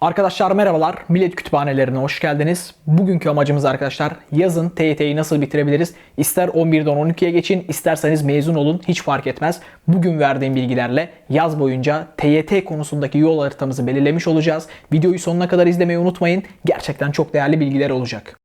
Arkadaşlar merhabalar. Millet Kütüphanelerine hoş geldiniz. Bugünkü amacımız arkadaşlar yazın TYT'yi nasıl bitirebiliriz? İster 11'den 12'ye geçin, isterseniz mezun olun hiç fark etmez. Bugün verdiğim bilgilerle yaz boyunca TYT konusundaki yol haritamızı belirlemiş olacağız. Videoyu sonuna kadar izlemeyi unutmayın. Gerçekten çok değerli bilgiler olacak.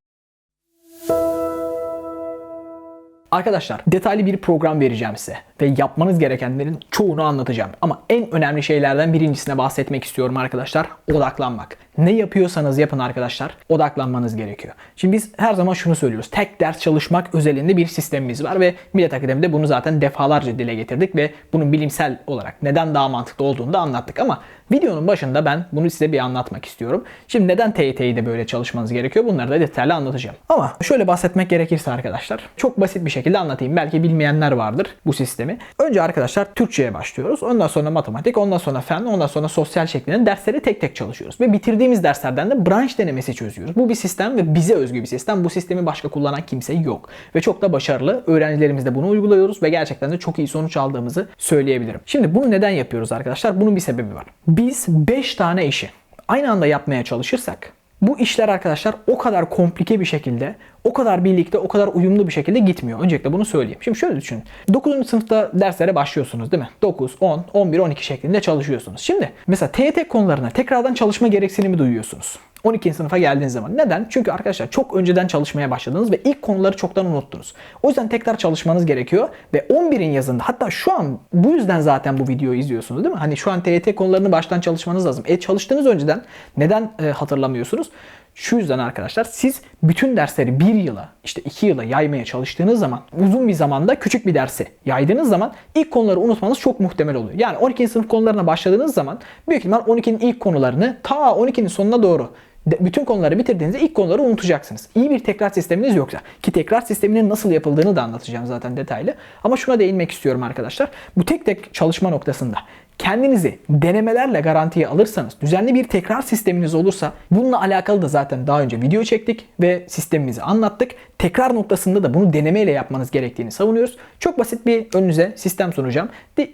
Arkadaşlar detaylı bir program vereceğim size ve yapmanız gerekenlerin çoğunu anlatacağım. Ama en önemli şeylerden birincisine bahsetmek istiyorum arkadaşlar. Odaklanmak. Ne yapıyorsanız yapın arkadaşlar odaklanmanız gerekiyor. Şimdi biz her zaman şunu söylüyoruz. Tek ders çalışmak özelinde bir sistemimiz var ve Millet Akademi'de bunu zaten defalarca dile getirdik ve bunun bilimsel olarak neden daha mantıklı olduğunu da anlattık ama videonun başında ben bunu size bir anlatmak istiyorum. Şimdi neden TYT'yi de böyle çalışmanız gerekiyor bunları da detaylı anlatacağım. Ama şöyle bahsetmek gerekirse arkadaşlar çok basit bir şekilde anlatayım. Belki bilmeyenler vardır bu sistemi. Önce arkadaşlar Türkçe'ye başlıyoruz. Ondan sonra matematik, ondan sonra fen, ondan sonra sosyal şeklinde dersleri tek tek çalışıyoruz. Ve bitirdiğimiz derslerden de branş denemesi çözüyoruz. Bu bir sistem ve bize özgü bir sistem. Bu sistemi başka kullanan kimse yok. Ve çok da başarılı. Öğrencilerimiz de bunu uyguluyoruz ve gerçekten de çok iyi sonuç aldığımızı söyleyebilirim. Şimdi bunu neden yapıyoruz arkadaşlar? Bunun bir sebebi var. Biz 5 tane işi aynı anda yapmaya çalışırsak bu işler arkadaşlar o kadar komplike bir şekilde, o kadar birlikte, o kadar uyumlu bir şekilde gitmiyor. Öncelikle bunu söyleyeyim. Şimdi şöyle düşünün. 9. sınıfta derslere başlıyorsunuz değil mi? 9, 10, 11, 12 şeklinde çalışıyorsunuz. Şimdi mesela TYT konularına tekrardan çalışma gereksinimi duyuyorsunuz. 12. sınıfa geldiğiniz zaman. Neden? Çünkü arkadaşlar çok önceden çalışmaya başladınız ve ilk konuları çoktan unuttunuz. O yüzden tekrar çalışmanız gerekiyor ve 11'in yazında hatta şu an bu yüzden zaten bu videoyu izliyorsunuz değil mi? Hani şu an TYT konularını baştan çalışmanız lazım. E çalıştığınız önceden neden e, hatırlamıyorsunuz? Şu yüzden arkadaşlar siz bütün dersleri bir yıla işte iki yıla yaymaya çalıştığınız zaman uzun bir zamanda küçük bir dersi yaydığınız zaman ilk konuları unutmanız çok muhtemel oluyor. Yani 12. sınıf konularına başladığınız zaman büyük ihtimal 12'nin ilk konularını ta 12'nin sonuna doğru bütün konuları bitirdiğinizde ilk konuları unutacaksınız. İyi bir tekrar sisteminiz yoksa ki tekrar sisteminin nasıl yapıldığını da anlatacağım zaten detaylı. Ama şuna değinmek istiyorum arkadaşlar. Bu tek tek çalışma noktasında kendinizi denemelerle garantiye alırsanız, düzenli bir tekrar sisteminiz olursa bununla alakalı da zaten daha önce video çektik ve sistemimizi anlattık. Tekrar noktasında da bunu denemeyle yapmanız gerektiğini savunuyoruz. Çok basit bir önünüze sistem sunacağım.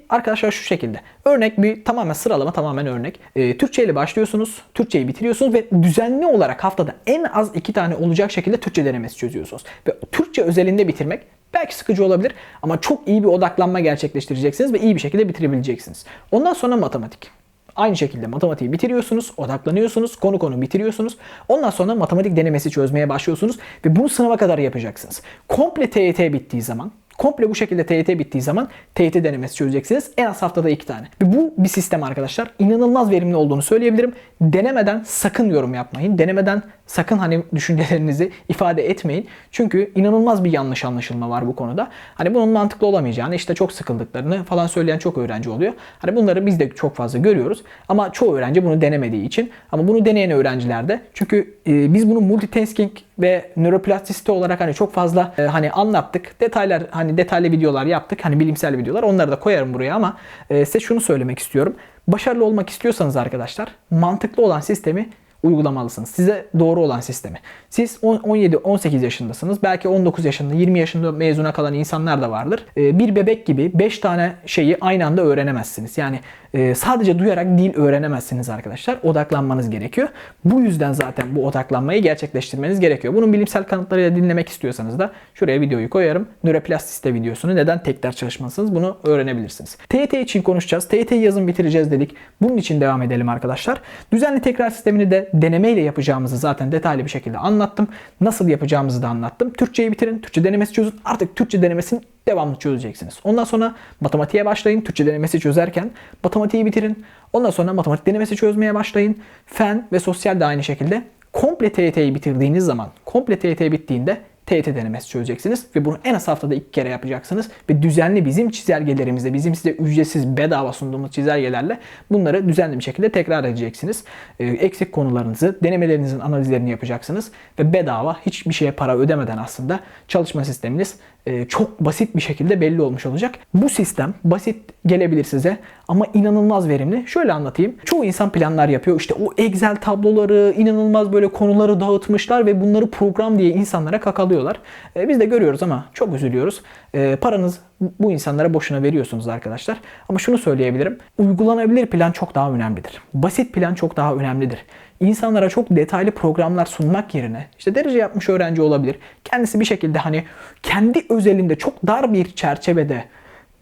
Arkadaşlar şu şekilde. Örnek bir tamamen sıralama tamamen örnek. E, Türkçe ile başlıyorsunuz. Türkçeyi bitiriyorsunuz ve düzenli olarak haftada en az iki tane olacak şekilde Türkçe denemesi çözüyorsunuz. Ve Türkçe özelinde bitirmek Belki sıkıcı olabilir ama çok iyi bir odaklanma gerçekleştireceksiniz ve iyi bir şekilde bitirebileceksiniz. Ondan sonra matematik. Aynı şekilde matematiği bitiriyorsunuz, odaklanıyorsunuz, konu konu bitiriyorsunuz. Ondan sonra matematik denemesi çözmeye başlıyorsunuz ve bunu sınava kadar yapacaksınız. Komple TYT bittiği zaman Komple bu şekilde TYT bittiği zaman TYT denemesi çözeceksiniz. En az haftada iki tane. Ve bu bir sistem arkadaşlar. İnanılmaz verimli olduğunu söyleyebilirim. Denemeden sakın yorum yapmayın. Denemeden sakın hani düşüncelerinizi ifade etmeyin. Çünkü inanılmaz bir yanlış anlaşılma var bu konuda. Hani bunun mantıklı olamayacağını, işte çok sıkıldıklarını falan söyleyen çok öğrenci oluyor. Hani bunları biz de çok fazla görüyoruz. Ama çoğu öğrenci bunu denemediği için. Ama bunu deneyen öğrenciler de. Çünkü e, biz bunu multitasking ve nöroplastisite olarak hani çok fazla e, hani anlattık. Detaylar hani detaylı videolar yaptık. Hani bilimsel videolar. Onları da koyarım buraya ama e, size şunu söylemek istiyorum. Başarılı olmak istiyorsanız arkadaşlar mantıklı olan sistemi uygulamalısınız. Size doğru olan sistemi. Siz 17-18 yaşındasınız. Belki 19 yaşında, 20 yaşında mezuna kalan insanlar da vardır. Ee, bir bebek gibi 5 tane şeyi aynı anda öğrenemezsiniz. Yani e, sadece duyarak dil öğrenemezsiniz arkadaşlar. Odaklanmanız gerekiyor. Bu yüzden zaten bu odaklanmayı gerçekleştirmeniz gerekiyor. Bunun bilimsel kanıtlarıyla dinlemek istiyorsanız da şuraya videoyu koyarım. Nöroplastisite videosunu neden tek ders bunu öğrenebilirsiniz. TYT için konuşacağız. TYT yazın bitireceğiz dedik. Bunun için devam edelim arkadaşlar. Düzenli tekrar sistemini de denemeyle yapacağımızı zaten detaylı bir şekilde anlattım. Nasıl yapacağımızı da anlattım. Türkçeyi bitirin, Türkçe denemesi çözün. Artık Türkçe denemesini devamlı çözeceksiniz. Ondan sonra matematiğe başlayın. Türkçe denemesi çözerken matematiği bitirin. Ondan sonra matematik denemesi çözmeye başlayın. Fen ve sosyal de aynı şekilde. Komple TYT'yi bitirdiğiniz zaman, komple TYT bittiğinde TYT denemesi çözeceksiniz ve bunu en az haftada iki kere yapacaksınız ve düzenli bizim çizelgelerimizde, bizim size ücretsiz bedava sunduğumuz çizelgelerle bunları düzenli bir şekilde tekrar edeceksiniz. Ee, eksik konularınızı, denemelerinizin analizlerini yapacaksınız ve bedava hiçbir şeye para ödemeden aslında çalışma sisteminiz e, çok basit bir şekilde belli olmuş olacak. Bu sistem basit gelebilir size ama inanılmaz verimli. Şöyle anlatayım. Çoğu insan planlar yapıyor. İşte o Excel tabloları, inanılmaz böyle konuları dağıtmışlar ve bunları program diye insanlara kakalıyorlar. E, biz de görüyoruz ama çok üzülüyoruz. E, paranız bu insanlara boşuna veriyorsunuz arkadaşlar. Ama şunu söyleyebilirim. Uygulanabilir plan çok daha önemlidir. Basit plan çok daha önemlidir. insanlara çok detaylı programlar sunmak yerine işte derece yapmış öğrenci olabilir. Kendisi bir şekilde hani kendi özelinde çok dar bir çerçevede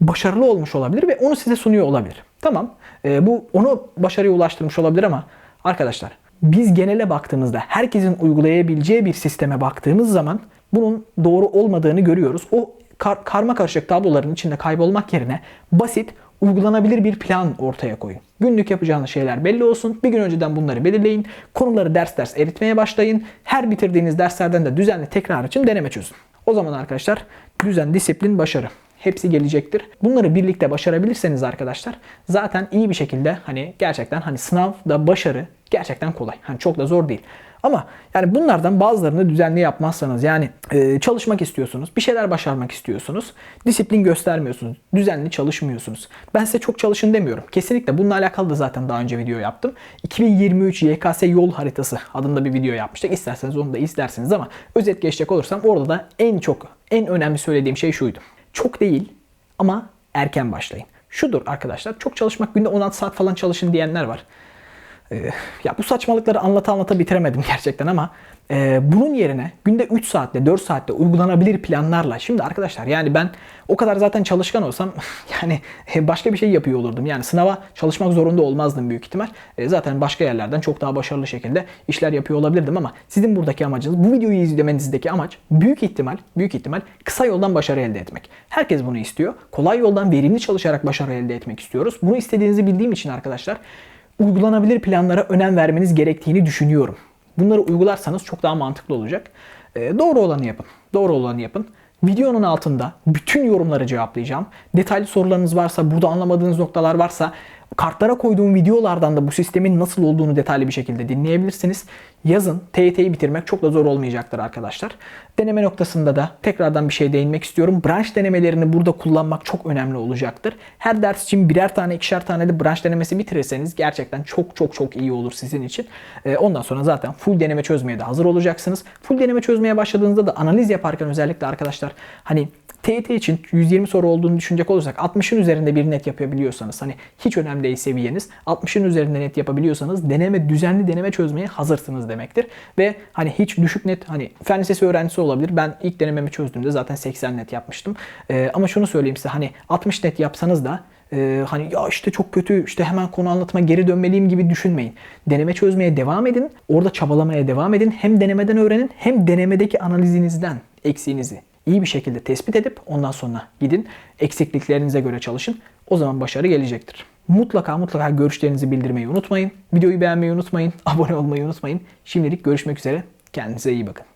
başarılı olmuş olabilir ve onu size sunuyor olabilir. Tamam. e, bu onu başarıya ulaştırmış olabilir ama arkadaşlar biz genele baktığımızda herkesin uygulayabileceği bir sisteme baktığımız zaman bunun doğru olmadığını görüyoruz. O kar- karma karışık tabloların içinde kaybolmak yerine basit, uygulanabilir bir plan ortaya koyun. Günlük yapacağınız şeyler belli olsun. Bir gün önceden bunları belirleyin. Konuları ders ders eritmeye başlayın. Her bitirdiğiniz derslerden de düzenli tekrar için deneme çözün. O zaman arkadaşlar düzen, disiplin, başarı hepsi gelecektir. Bunları birlikte başarabilirseniz arkadaşlar zaten iyi bir şekilde hani gerçekten hani sınavda başarı gerçekten kolay. Hani çok da zor değil. Ama yani bunlardan bazılarını düzenli yapmazsanız yani e, çalışmak istiyorsunuz, bir şeyler başarmak istiyorsunuz, disiplin göstermiyorsunuz, düzenli çalışmıyorsunuz. Ben size çok çalışın demiyorum. Kesinlikle bununla alakalı da zaten daha önce video yaptım. 2023 YKS yol haritası adında bir video yapmıştık. İsterseniz onu da izlersiniz ama özet geçecek olursam orada da en çok, en önemli söylediğim şey şuydu. Çok değil ama erken başlayın. Şudur arkadaşlar, çok çalışmak günde 16 saat falan çalışın diyenler var. Ee, ya bu saçmalıkları anlata anlata bitiremedim gerçekten ama e, bunun yerine günde 3 saatte 4 saatte uygulanabilir planlarla şimdi arkadaşlar yani ben o kadar zaten çalışkan olsam yani e, başka bir şey yapıyor olurdum. Yani sınava çalışmak zorunda olmazdım büyük ihtimal. E, zaten başka yerlerden çok daha başarılı şekilde işler yapıyor olabilirdim ama sizin buradaki amacınız bu videoyu izlemenizdeki amaç büyük ihtimal büyük ihtimal kısa yoldan başarı elde etmek. Herkes bunu istiyor. Kolay yoldan verimli çalışarak başarı elde etmek istiyoruz. Bunu istediğinizi bildiğim için arkadaşlar uygulanabilir planlara önem vermeniz gerektiğini düşünüyorum. Bunları uygularsanız çok daha mantıklı olacak. Ee, doğru olanı yapın. Doğru olanı yapın. Videonun altında bütün yorumları cevaplayacağım. Detaylı sorularınız varsa, burada anlamadığınız noktalar varsa kartlara koyduğum videolardan da bu sistemin nasıl olduğunu detaylı bir şekilde dinleyebilirsiniz. Yazın TYT'yi bitirmek çok da zor olmayacaktır arkadaşlar. Deneme noktasında da tekrardan bir şey değinmek istiyorum. Branş denemelerini burada kullanmak çok önemli olacaktır. Her ders için birer tane ikişer tane de branş denemesi bitirirseniz gerçekten çok çok çok iyi olur sizin için. Ee, ondan sonra zaten full deneme çözmeye de hazır olacaksınız. Full deneme çözmeye başladığınızda da analiz yaparken özellikle arkadaşlar hani TYT için 120 soru olduğunu düşünecek olursak 60'ın üzerinde bir net yapabiliyorsanız hani hiç önemli değil seviyeniz 60'ın üzerinde net yapabiliyorsanız deneme düzenli deneme çözmeye hazırsınız demektir. Ve hani hiç düşük net hani fen lisesi öğrencisi olabilir. Ben ilk denememi çözdüğümde zaten 80 net yapmıştım. Ee, ama şunu söyleyeyim size hani 60 net yapsanız da e, hani ya işte çok kötü işte hemen konu anlatıma geri dönmeliyim gibi düşünmeyin. Deneme çözmeye devam edin. Orada çabalamaya devam edin. Hem denemeden öğrenin hem denemedeki analizinizden eksiğinizi iyi bir şekilde tespit edip ondan sonra gidin eksikliklerinize göre çalışın. O zaman başarı gelecektir. Mutlaka mutlaka görüşlerinizi bildirmeyi unutmayın. Videoyu beğenmeyi unutmayın. Abone olmayı unutmayın. Şimdilik görüşmek üzere. Kendinize iyi bakın.